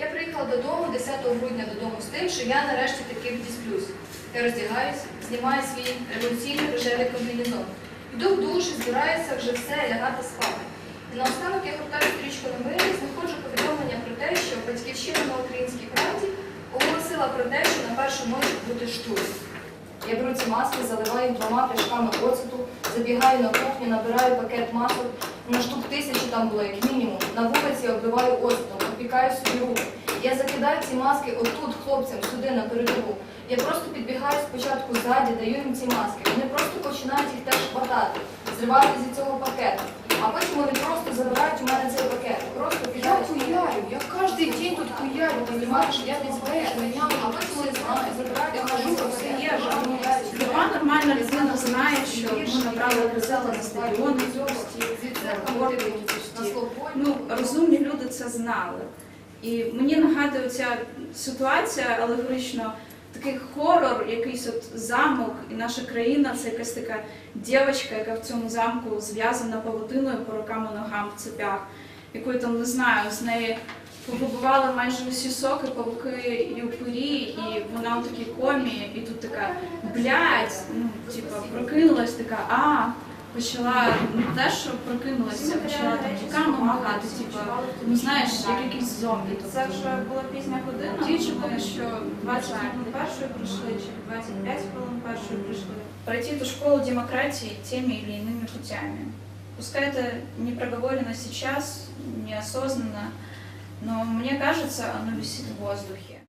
Я приїхала додому 10 грудня додому з тим, що я нарешті таки відісплюсь. Я роздягаюсь, знімаю свій революційний рожевий комбінезон. Йду в душ збираюся вже все лягати спати. І наостанок я гортаю стрічку новини і знаходжу повідомлення про те, що батьківщина на українській правді оголосила про те, що на першу може бути штурм. Я беру ці маски, заливаю двома пляшками оцету, забігаю на кухню, набираю пакет масок. На штук тисячі там було як мінімум. На вулиці я обливаю оцетом, обпікаю собі руки. Я закидаю ці маски отут хлопцям сюди на передову. Я просто підбігаю спочатку ззаді, даю їм ці маски. Вони просто починають їх теж хватати, зривати зі цього пакету. А потім вони просто забирають у мене цей пакет. Просто Я хуярю, я каждый день тут хуярю, понимаешь, я без меня, А потім вони знають, забирають Я хожу, все є, знає, що ми набрали призела на стадіони, Ну, розумні люди це знали. І мені нагадує ця ситуація алегорично такий хорор, якийсь от замок, і наша країна це якась така дівчинка, яка в цьому замку зв'язана павутиною по рукам і ногам в цепях, якою там не знаю, з неї побували майже усі соки, павуки і упирі, і вона у такій комі, і тут така блядь, ну, типа, прокинулась така, а. Почала не те, що прокинулася, почала там руками махати, типа, ну знаєш, як якийсь зомбі. Це вже була пізня година. Дівчата Ми поки що 20 хвилин першої прийшли, чи 25 хвилин першої прийшли. пройти эту школу демократии теми или иными путями. Пускай это не проговорено сейчас, неосознанно, но мне кажется, оно висит в воздухе.